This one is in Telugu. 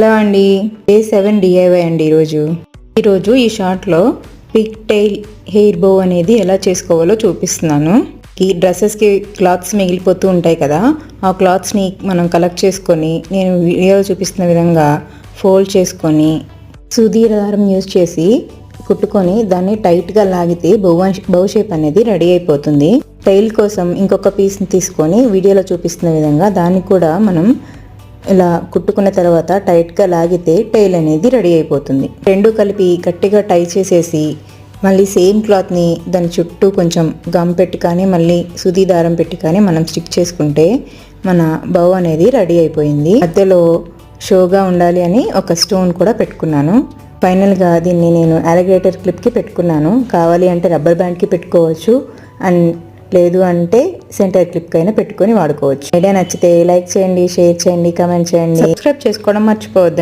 హలో అండి. డే సెవెన్ డిఐవై అండి ఈరోజు. ఈరోజు ఈ షార్ట్లో పిక్ టైల్ హెయిర్ బో అనేది ఎలా చేసుకోవాలో చూపిస్తున్నాను. ఈ డ్రెస్సెస్కి క్లాత్స్ మిగిలిపోతూ ఉంటాయి కదా ఆ క్లాత్స్ని మనం కలెక్ట్ చేసుకొని నేను వీడియోలో చూపిస్తున్న విధంగా ఫోల్డ్ చేసుకొని సూది దారం యూజ్ చేసి కుట్టుకొని దాన్ని టైట్గా లాగితే బౌ బౌ షేప్ అనేది రెడీ అయిపోతుంది. టైల్ కోసం ఇంకొక పీస్ని తీసుకొని వీడియోలో చూపిస్తున్న విధంగా దాన్ని కూడా మనం ఇలా కుట్టుకున్న తర్వాత టైట్గా లాగితే టైల్ అనేది రెడీ అయిపోతుంది. రెండు కలిపి గట్టిగా టై చేసేసి మళ్ళీ సేమ్ క్లాత్ని దాని చుట్టూ కొంచెం గమ్ పెట్టి కానీ మళ్ళీ సుది దారం పెట్టి కానీ మనం స్టిక్ చేసుకుంటే మన బౌ అనేది రెడీ అయిపోయింది. మధ్యలో షోగా ఉండాలి అని ఒక స్టోన్ కూడా పెట్టుకున్నాను. ఫైనల్గా దీన్ని నేను అలగేటర్ క్లిప్కి పెట్టుకున్నాను. కావాలి అంటే రబ్బర్ బ్యాండ్కి పెట్టుకోవచ్చు. అండ్ లేదు అంటే సెంటర్ క్లిప్ అయినా పెట్టుకొని వాడుకోవచ్చు. ఐడియా నచ్చితే లైక్ చేయండి షేర్ చేయండి కామెంట్ చేయండి. సబ్స్క్రైబ్ చేసుకోవడం మర్చిపోవద్దండి.